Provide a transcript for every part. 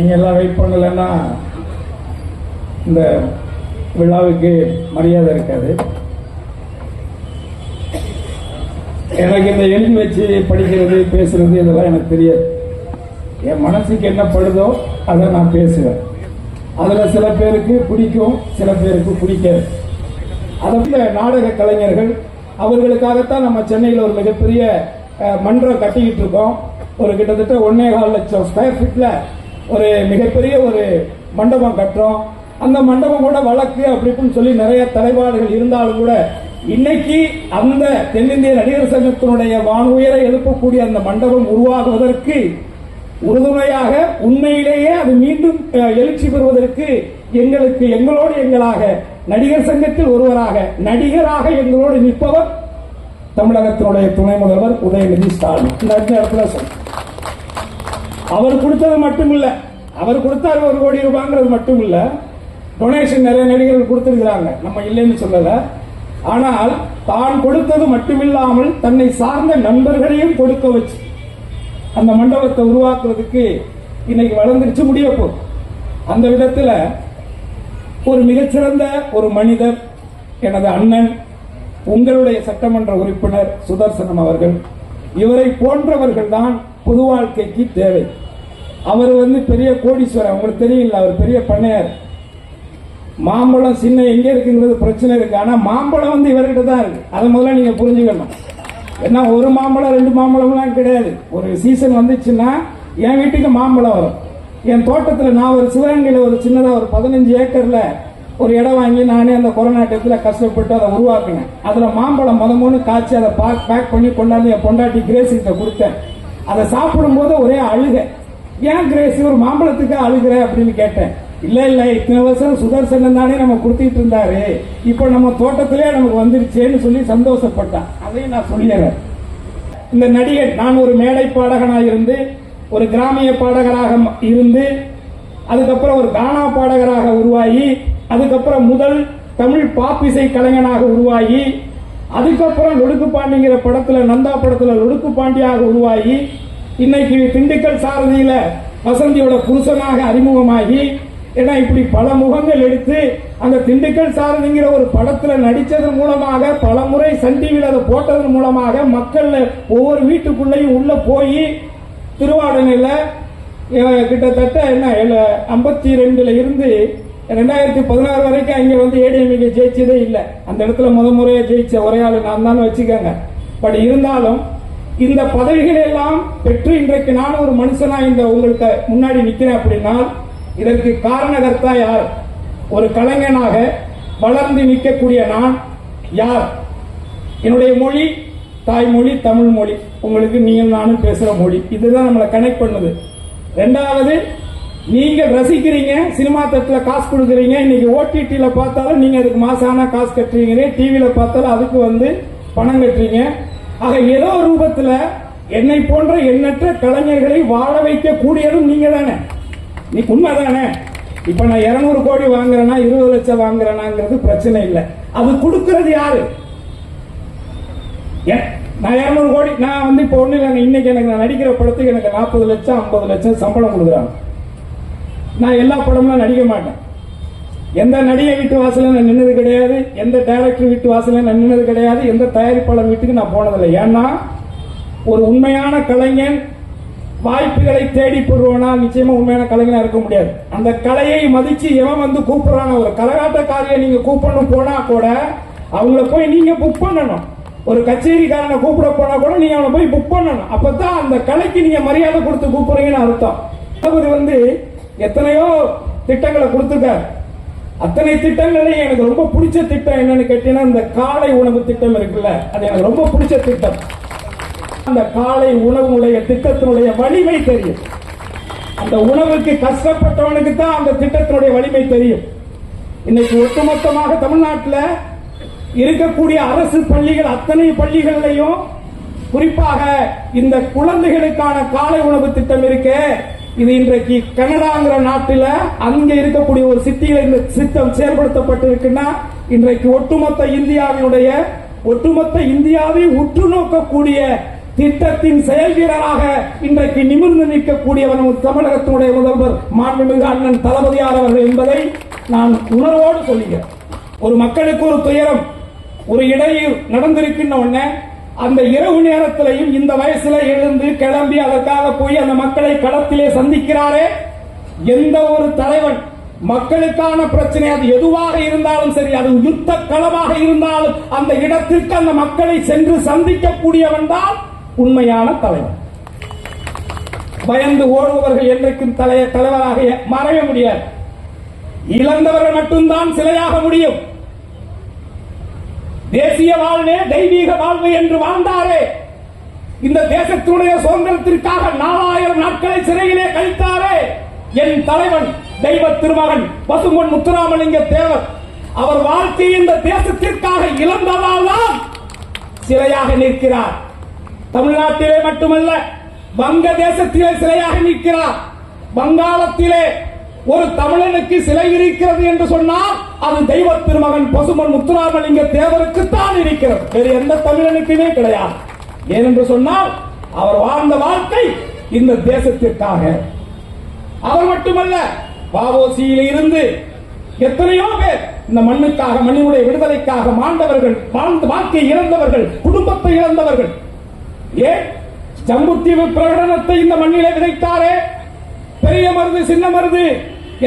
நீங்கள் எல்லாம் வெயிட் பண்ணலைன்னா இந்த விழாவுக்கு மரியாதை இருக்காது. எனக்கு இந்த எழுதி வச்சு படிக்கிறது பேசுறது இதெல்லாம் எனக்கு தெரியாது. என் மனசுக்கு என்ன படுதோ அதை நான் பேசுவேன். அதில் சில பேருக்கு பிடிக்கும் சில பேருக்கு பிடிக்காது. அதை நாடக கலைஞர்கள் அவர்களுக்காகத்தான் நம்ம சென்னையில் ஒரு மிகப்பெரிய மன்றம் கட்டிக்கிட்டு இருக்கோம். ஒரு கிட்டத்தட்ட ஒன்னே கால் லட்சம் ஸ்கொயர் ஃபீட்ல ஒரு மிகப்பெரிய ஒரு மண்டபம் கட்டுறோம் அந்த மண்டபம் கூட வழக்கு அப்படி இப்படின்னு சொல்லி நிறைய தலைவாடுகள் இருந்தாலும் கூட இன்னைக்கு அந்த தென்னிந்திய நடிகர் சங்கத்தினுடைய வானுயர எழுப்பக்கூடிய அந்த மண்டபம் உருவாகுவதற்கு உறுதுணையாக உண்மையிலேயே அது மீண்டும் எழுச்சி பெறுவதற்கு எங்களுக்கு எங்களோடு எங்களாக நடிகர் சங்கத்தில் ஒருவராக நடிகராக எங்களோடு நிற்பவர் தமிழகத்தினுடைய துணை முதல்வர் உதயநிதி ஸ்டாலின் இந்த இடத்துல சொல்றேன். அவர் கொடுத்தது மட்டும் இல்லை அவர் கொடுத்தார் ஒரு கோடி ரூபாங்கிறது மட்டும் இல்லை டொனேஷன் நிறைய நடிகர்கள் கொடுத்திருக்கிறாங்க. நம்ம இல்லைன்னு சொல்லல. ஆனால் தான் கொடுத்தது மட்டுமில்லாமல் தன்னை சார்ந்த நண்பர்களையும் கொடுக்க வச்சு அந்த மண்டபத்தை உருவாக்குறதுக்கு இன்னைக்கு வளர்ந்துருச்சு முடிய போகும் அந்த விதத்தில் ஒரு மிகச்சிறந்த ஒரு மனிதர் எனது அண்ணன் உங்களுடைய சட்டமன்ற உறுப்பினர் சுதர்சனம் அவர்கள். இவரை போன்றவர்கள் தான் பொது வாழ்க்கைக்கு தேவை. அவர் வந்து பெரிய கோடீஸ்வரர். உங்களுக்கு தெரியல அவர் பெரிய பண்ணையார். மாம்பழம் சின்ன எங்கே இருக்குங்கிறது பிரச்சனை இருக்கு. ஆனால் மாம்பழம் வந்து இவர்கிட்ட தான் இருக்கு. அதை முதல்ல நீங்கள் புரிஞ்சுக்கணும். ஏன்னா ஒரு மாம்பழம் ரெண்டு மாம்பழம்லாம் கிடையாது. ஒரு சீசன் வந்துச்சுன்னா என் வீட்டுக்கு மாம்பழம் வரும். என் தோட்டத்தில் நான் ஒரு சிவகங்கையில் ஒரு சின்னதாக ஒரு பதினஞ்சு ஏக்கரில் ஒரு இடம் வாங்கி நானே அந்த கொரோனா டயத்தில் கஷ்டப்பட்டு அதை உருவாக்கினேன். அதில் மாம்பழம் முத மூணு காய்ச்சி அதை பேக் பேக் பண்ணி கொண்டாந்து என் பொண்டாட்டி கிரேசிக்கிட்ட கொடுத்தேன். அதை சாப்பிடும்போது ஒரே அழுகை. ஏன் கிரேஸ் ஒரு மாம்பழத்துக்கு அழுகிற அப்படின்னு கேட்டேன். இல்ல இல்ல இத்தனை வருஷம் சுதர்சனம் தானே நம்ம கொடுத்துட்டு இருந்தாரு. இப்போ நம்ம தோட்டத்திலே நமக்கு வந்துருச்சேன்னு சொல்லி சந்தோஷப்பட்டான். அதையும் நான் சொல்லிடுறேன். இந்த நடிகர் நான் ஒரு மேடை பாடகனாக இருந்து ஒரு கிராமிய பாடகராக ம- இருந்து அதுக்கப்புறம் ஒரு கானா பாடகராக உருவாகி அதுக்கப்புறம் முதல் தமிழ் பாப்பிசை கலைஞனாக உருவாகி அதுக்கப்புறம் லொடுக்கு பாண்டிங்கிற படத்துல நந்தா படத்துல லொடுக்கு பாண்டியாக உருவாகி இன்னைக்கு திண்டுக்கல் சாரதியில வசந்தியோட புருஷனாக அறிமுகமாகி ஏன்னா இப்படி பல முகங்கள் எடுத்து அந்த திண்டுக்கல் சாரதிங்கிற ஒரு படத்துல நடிச்சதன் மூலமாக பல முறை சன் டிவியில் அதை போட்டதன் மூலமாக மக்கள் ஒவ்வொரு வீட்டுக்குள்ளேயும் உள்ள போய் திருவாடனையில கிட்டத்தட்ட என்ன ஐம்பத்தி ரெண்டுல இருந்து ரெண்டாயிரத்தி பதினாறு வரைக்கும் அங்க வந்து ஏடிஎம்கே ஜெயிச்சதே இல்லை. அந்த இடத்துல முத முறையாக ஜெயிச்ச ஒரே நான் தான் வச்சுக்கோங்க. பட் இருந்தாலும் இந்த பதவிகள் எல்லாம் பெற்று இன்றைக்கு நான் ஒரு மனுஷனா இந்த உங்களுக்கு முன்னாடி நிக்கிறேன் அப்படின்னா இதற்கு காரணகர்த்தா யார்? ஒரு கலைஞனாக வளர்ந்து நிற்கக்கூடிய நான் யார்? என்னுடைய மொழி தாய்மொழி தமிழ் மொழி. உங்களுக்கு நீங்கள் நானும் பேசுற மொழி. இதுதான் நம்மளை கனெக்ட் பண்ணுது. ரெண்டாவது நீங்க ரசிக்கிறீங்க சினிமா தட்டில் காசு கொடுக்குறீங்க இன்னைக்கு ஓடிடியில் பார்த்தாலும் நீங்க அதுக்கு மாசான காசு கட்டுறீங்க டிவியில் பார்த்தாலும் அதுக்கு வந்து பணம் கட்டுறீங்க. ஆக ஏதோ ரூபத்தில் என்னை போன்ற எண்ணற்ற கலைஞர்களை வாழ வைக்க கூடியதும் நீங்க தானே நீ உண்மை தானே இப்ப நான் 200 கோடி வாங்குறேன்னா இருபது லட்சம் வாங்குறேனாங்கிறது பிரச்சனை இல்லை. அது கொடுக்கறது யாரு? நான் 200 கோடி நான் வந்து இப்போ ஒண்ணு இல்லைங்க. இன்னைக்கு எனக்கு நான் நடிக்கிற படத்துக்கு எனக்கு நாற்பது லட்சம் ஐம்பது லட்சம் சம்பளம் கொடுக்குறாங்க. நான் எல்லா படமும் நடிக்க மாட்டேன். எந்த நடிகை வீட்டு வாசல நான் நின்னது கிடையாது எந்த டைரக்டர் வீட்டு வாசல நான் நின்னது கிடையாது எந்த தயாரிப்பாளர் வீட்டுக்கு நான் போனதில்லை. ஏன்னா ஒரு உண்மையான கலைஞன் வாய்ப்புகளை தேடி பெறுவானா நிச்சயமா உண்மையான கலைஞனா இருக்க முடியாது. அந்த கலையை மதிச்சு எவன் வந்து கூப்பிடுறான ஒரு கரகாட்டக்காரியை நீங்க கூப்பிடணும் போனா கூட அவங்கள போய் நீங்க புக் பண்ணணும். ஒரு கச்சேரிக்காரனை கூப்பிட போனா கூட நீங்க அவனை போய் புக் பண்ணணும். அப்பதான் அந்த கலைக்கு நீங்க மரியாதை கொடுத்து கூப்பிடுறீங்கன்னு அர்த்தம். தளபதி வந்து எத்தனையோ திட்டங்களை கொடுத்துருக்காரு. அத்தனை திட்டங்களே எனக்கு ரொம்ப பிடிச்ச திட்டம் என்னன்னு கேட்டீங்கன்னா இந்த காலை உணவு திட்டம் இருக்குல்ல அது எனக்கு ரொம்ப பிடிச்ச திட்டம். அந்த காலை உணவுடைய திட்டத்தினுடைய வலிமை தெரியும். அந்த உணவுக்கு கஷ்டப்பட்டவனுக்கு தான் அந்த திட்டத்தினுடைய வலிமை தெரியும். இன்னைக்கு ஒட்டுமொத்தமாக தமிழ்நாட்டில் இருக்கக்கூடிய அரசு பள்ளிகள் அத்தனை பள்ளிகளிலையும் குறிப்பாக இந்த குழந்தைகளுக்கான காலை உணவு திட்டம் இருக்கு. இது இன்றைக்கு கனடாங்கிற நாட்டில் அங்க இருக்கக்கூடிய ஒரு சிட்டியில இந்த சித்தம் செயல்படுத்தப்பட்டிருக்குன்னா இன்றைக்கு ஒட்டுமொத்த இந்தியாவினுடைய ஒட்டுமொத்த இந்தியாவை உற்று நோக்கக்கூடிய திட்டத்தின் செயல் வீரராக இன்றைக்கு நிமிர்ந்து நிற்கக்கூடியவன் தமிழகத்தினுடைய முதல்வர் மாண்புமிகு அண்ணன் தளபதியார் அவர்கள் என்பதை நான் உணர்வோடு சொல்லுகிறேன். ஒரு மக்களுக்கு ஒரு துயரம் ஒரு இடையில் நடந்திருக்கின்ற உடனே அந்த இரவு நேரத்திலையும் இந்த வயசுல எழுந்து கிளம்பி அதற்காக போய் அந்த மக்களை களத்திலே சந்திக்கிறாரே? எந்த ஒரு தலைவன் மக்களுக்கான பிரச்சனை அது எதுவாக இருந்தாலும் சரி அது யுத்த களமாக இருந்தாலும் அந்த இடத்திற்கு அந்த மக்களை சென்று சந்திக்கக்கூடியவன் தான் உண்மையான தலைவன். பயந்து ஓடுபவர்கள் என்றைக்கும் தலைவராக மறைய முடியாது. இழந்தவர்கள் மட்டும்தான் சிலையாக முடியும். தேசிய வாழ்வே தெய்வீக வாழ்வு என்று வாழ்ந்தாரே. இந்த தேசத்தினுடைய சுதந்திரத்திற்காக நாலாயிரம் நாட்களை சிறையிலே கழித்தாரே. என் தலைவன் தெய்வ திருமகன் பசுமன் முத்துராமலிங்க தேவர் அவர் வாழ்க்கையை இந்த தேசத்திற்காக இழந்ததால் தான் நிற்கிறார். தமிழ்நாட்டிலே மட்டுமல்ல வங்க தேசத்திலே சிறையாக நிற்கிறார். வங்காளத்திலே ஒரு தமிழனுக்கு சிலை இருக்கிறது என்று சொன்னால் அது தெய்வ திருமகன் பசுமன் முத்துராமலிங்க தேவருக்கு தான் இருக்கிறது. வேறு எந்த தமிழனுக்குமே கிடையாது. ஏனென்று சொன்னால் அவர் வாழ்ந்த வாழ்க்கை இந்த தேசத்திற்காக. அவர் மட்டுமல்ல வாவோசியில் இருந்து எத்தனையோ பேர் இந்த மண்ணுக்காக மண்ணினுடைய விடுதலைக்காக மாண்டவர்கள் வாழ்ந்த வாழ்க்கை இழந்தவர்கள் குடும்பத்தை இழந்தவர்கள். ஏன்? ஜம்புத்தீவு பிரகடனத்தை இந்த மண்ணிலே விதைத்தாரே? பெரிய மருது சின்ன மருது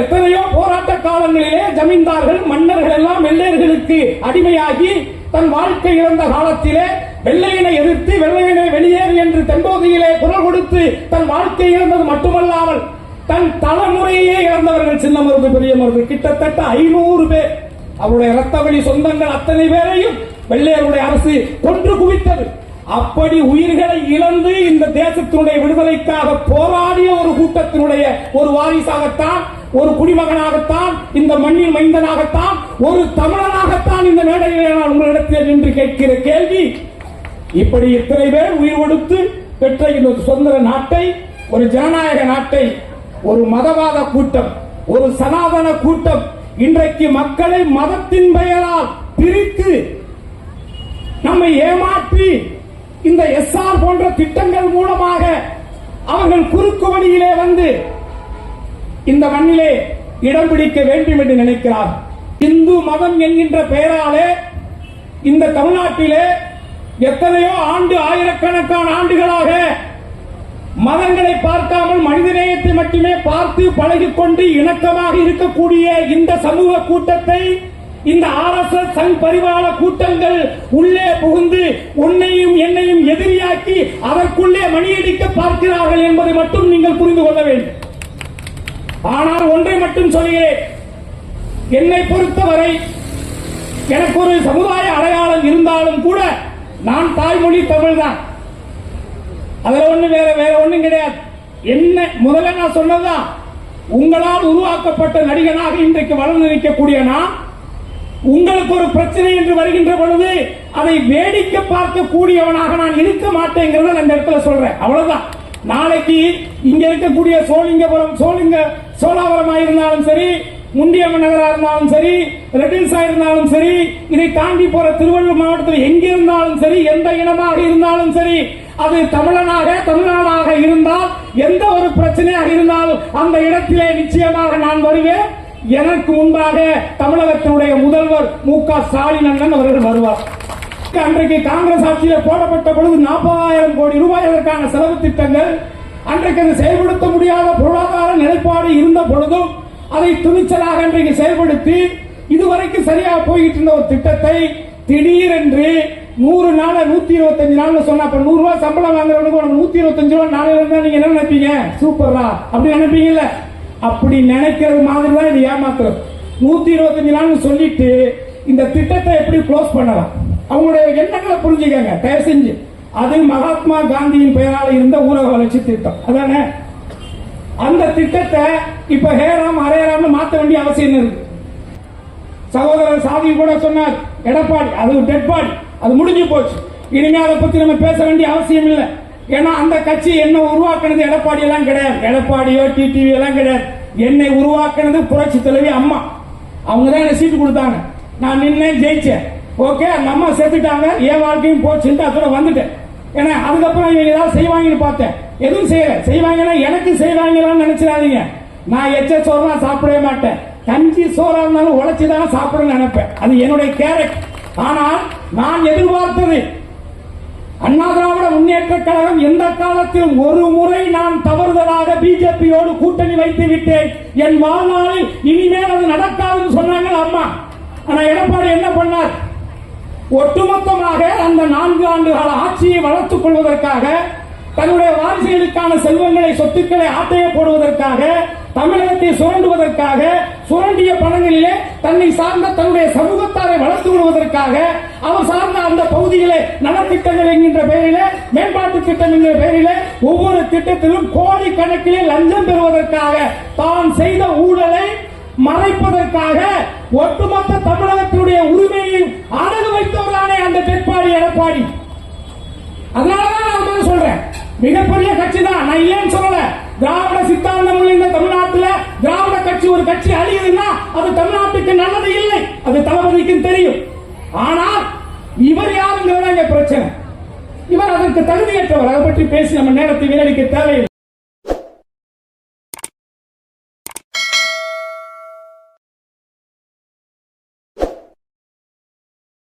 எத்தனையோ போராட்ட காலங்களிலே ஜமீன்தார்கள் மன்னர்கள் எல்லாம் வெள்ளையர்களுக்கு அடிமையாகி தன் வாழ்க்கை இழந்த காலத்திலே வெள்ளையனை எதிர்த்து வெள்ளையனை வெளியேறு என்று தென்போதியிலே குரல் கொடுத்து தன் வாழ்க்கை இழந்தது மட்டுமல்லாமல் தன் தலைமுறையே இழந்தவர்கள் சின்ன மருந்து பெரிய மருது. கிட்டத்தட்ட ஐநூறு பேர். அவருடைய இரத்த வழி சொந்தங்கள் அத்தனை பேரையும் வெள்ளையருடைய அரசு கொன்று குவித்தது. அப்படி உயிர்களை இழந்து இந்த தேசத்தினுடைய விடுதலைக்காக போராடிய ஒரு கூட்டத்தினுடைய ஒரு வாரிசாகத்தான் ஒரு குடிமகனாகத்தான் இந்த மண்ணின் மைந்தனாகத்தான் ஒரு தமிழனாகத்தான் இந்த மேடையில் நான் உங்களிடத்தில் நின்று கேட்கிற கேள்வி. இப்படி இத்தனை பேர் உயிர் கொடுத்து பெற்ற இந்த சுதந்திர நாட்டை ஒரு ஜனநாயக நாட்டை ஒரு மதவாத கூட்டம் ஒரு சனாதன கூட்டம் இன்றைக்கு மக்களை மதத்தின் பெயரால் பிரித்து நம்மை ஏமாற்றி இந்த எஸ்ஆர் போன்ற திட்டங்கள் மூலமாக அவர்கள் குறுக்கு வழியிலே வந்து இந்த மண்ணிலே இடம் பிடிக்க வேண்டும் என்று நினைக்கிறார். இந்து மதம் என்கின்ற பெயராலே இந்த தமிழ்நாட்டிலே எத்தனையோ ஆண்டு ஆயிரக்கணக்கான ஆண்டுகளாக மதங்களை பார்க்காமல் மனிதநேயத்தை மட்டுமே பார்த்து பழகிக்கொண்டு இணக்கமாக இருக்கக்கூடிய இந்த சமூக கூட்டத்தை இந்த ஆர் எஸ் எஸ் சங் பரிவார கூட்டங்கள் உள்ளே புகுந்து உன்னையும் என்னையும் எதிரியாக்கி அதற்குள்ளே மணியடிக்க பார்க்கிறார்கள் என்பதை மட்டும் நீங்கள் புரிந்து கொள்ள வேண்டும். ஆனால் ஒன்றை மட்டும் சொல்கிறேன். என்னை பொறுத்தவரை எனக்கு ஒரு சமுதாய அடையாளம் இருந்தாலும் கூட நான் தாய்மொழி தமிழ் தான். அதுல ஒண்ணு வேற வேற ஒண்ணும் கிடையாது. என்ன முதல்ல நான் சொன்னதுதான் உங்களால் உருவாக்கப்பட்ட நடிகனாக இன்றைக்கு வளர்ந்து நிற்கக்கூடிய நான் உங்களுக்கு ஒரு பிரச்சனை என்று வருகின்ற பொழுது அதை வேடிக்கை பார்க்கக்கூடியவனாக நான் இருக்க மாட்டேங்கிறத நான் இந்த இடத்துல சொல்றேன். அவ்வளவுதான். நாளைக்கு இங்க இருக்கக்கூடிய சோழிங்கபுரம் சோழிங்க சோழாபுரமா இருந்தாலும் சரி முண்டியம்மன் நகரா இருந்தாலும் சரி ரெட்டில்ஸா இருந்தாலும் சரி இதை தாண்டி போற திருவள்ளூர் மாவட்டத்தில் எங்க இருந்தாலும் சரி எந்த இனமாக இருந்தாலும் சரி அது தமிழனாக தமிழ்நாடாக இருந்தால் எந்த ஒரு பிரச்சனையாக இருந்தாலும் அந்த இடத்திலே நிச்சயமாக நான் வருவேன். எனக்கு முன்பாக தமிழகத்தினுடைய முதல்வர் மு க ஸ்டாலின் அண்ணன் அவர்கள் வருவார். அன்றைக்கு காங்கிரஸ் ஆட்சியில் போடப்பட்ட பொழுது நாற்பதாயிரம் கோடி ரூபாய் அதற்கான செலவு திட்டங்கள் அன்றைக்கு அது செயல்படுத்த முடியாத பொருளாதார நிலைப்பாடு இருந்த பொழுதும் அதை துணிச்சலாக இன்றைக்கு செயல்படுத்தி இதுவரைக்கும் சரியாக போய்கிட்டு இருந்த ஒரு திட்டத்தை திடீரென்று நூறு நாள் நூத்தி இருபத்தஞ்சு நாள் சொன்னா அப்ப நூறு ரூபாய் சம்பளம் வாங்குறவனுக்கு உனக்கு நூத்தி இருபத்தஞ்சு ரூபாய் நாளையில இருந்தா நீங்க என்ன நினைப்பீங்க? சூப்பர்ரா அப்படி நினைப்பீங்கல்ல? அப்படி நினைக்கிறது மாதிரி தான் இது ஏமாத்துறது நூத்தி இருபத்தஞ்சு நாள் சொல்லிட்டு இந்த திட்டத்தை எப்படி க்ளோஸ் பண்ணலாம்? அவங்களுடைய எண்ணங்களை புரிஞ்சுக்கங்க தயவு செஞ்சு. அது மகாத்மா காந்தியின் பெயரால் இருந்த ஊரக வளர்ச்சி திட்டம். அதானே? அந்த திட்டத்தை இப்ப ஹேராம் ஹரேராம்னு மாத்த வேண்டிய அவசியம் இருக்கு. சகோதரர் சாதி கூட சொன்னார் எடப்பாடி அது டெட் பாடி அது முடிஞ்சு போச்சு. இனிமே அதை பத்தி நம்ம பேச வேண்டிய அவசியம் இல்லை. ஏன்னா அந்த கட்சி என்ன உருவாக்குனது எடப்பாடி எல்லாம் கிடையாது. எடப்பாடியோ டிடிவி எல்லாம் கிடையாது. என்னை உருவாக்குனது புரட்சி தலைவி அம்மா. அவங்க தான் எனக்கு சீட்டு கொடுத்தாங்க. நான் நின்னேன் ஜெயிச்சேன். ஓகே அந்த அம்மா செத்துட்டாங்க. என் வாழ்க்கையும் போச்சுன்ட்டு அதோட வந்துட்டேன். ஏன்னா அதுக்கப்புறம் இவங்க ஏதாவது செய்வாங்கன்னு பார்த்தேன். எதுவும் செய்யல. செய்வாங்கன்னா எனக்கு செய்வாங்களான்னு நினைச்சிடாதீங்க. நான் எச்ச சோறுலாம் சாப்பிடவே மாட்டேன். கஞ்சி சோறா இருந்தாலும் உழைச்சி தான் சாப்பிடணும்னு நினைப்பேன். அது என்னுடைய கேரட் ஆனால் நான் எதிர்பார்த்தது அண்ணா திராவிட முன்னேற்ற கழகம் எந்த காலத்திலும் ஒரு முறை நான் தவறுதலாக பிஜேபியோடு கூட்டணி வைத்து விட்டேன். என் வாழ்நாளில் இனிமேல் அது நடக்காதுன்னு சொன்னாங்க அம்மா. ஆனா எடப்பாடி என்ன பண்ணார்? ஒட்டுமொத்தமாக அந்த நான்கு ஆண்டுகால ஆட்சியை வளர்த்துக் கொள்வதற்காக தன்னுடைய வாரிசுகளுக்கான செல்வங்களை சொத்துக்களை ஆட்டைய போடுவதற்காக தமிழகத்தை சுரண்டுவதற்காக சுரண்டிய பணங்களிலே தன்னை சார்ந்த தன்னுடைய சமூகத்தாரை வளர்த்து விடுவதற்காக அவர் சார்ந்த அந்த பகுதிகளை நலத்திட்டங்கள் என்கின்ற பெயரில மேம்பாட்டு திட்டம் என்கிற பெயரில ஒவ்வொரு திட்டத்திலும் கோடி கணக்கிலே லஞ்சம் பெறுவதற்காக தான் செய்த ஊழலை மறைப்பதற்காக ஒட்டுமொத்த தமிழகத்தினுடைய உரிமையை அடகு வைத்தவரானே அந்த தெற்பாடி எடப்பாடி. அதனாலதான் நான் வந்து சொல்றேன் மிகப்பெரிய கட்சி தான் நான் இல்லைன்னு சொல்லல. திராவிட சித்தாந்தம் இந்த தமிழ்நாட்டுல திராவிட கட்சி ஒரு கட்சி அழியுதுன்னா அது தமிழ்நாட்டுக்கு நல்லது இல்லை. அது தளபதிக்கும் தெரியும். ஆனால் இவர் பிரச்சனை. இவர் அதற்கு தகுதியற்றவர் அதை பற்றி பேசி நம்ம நேரத்தை வீணடிக்க தேவையில்லை.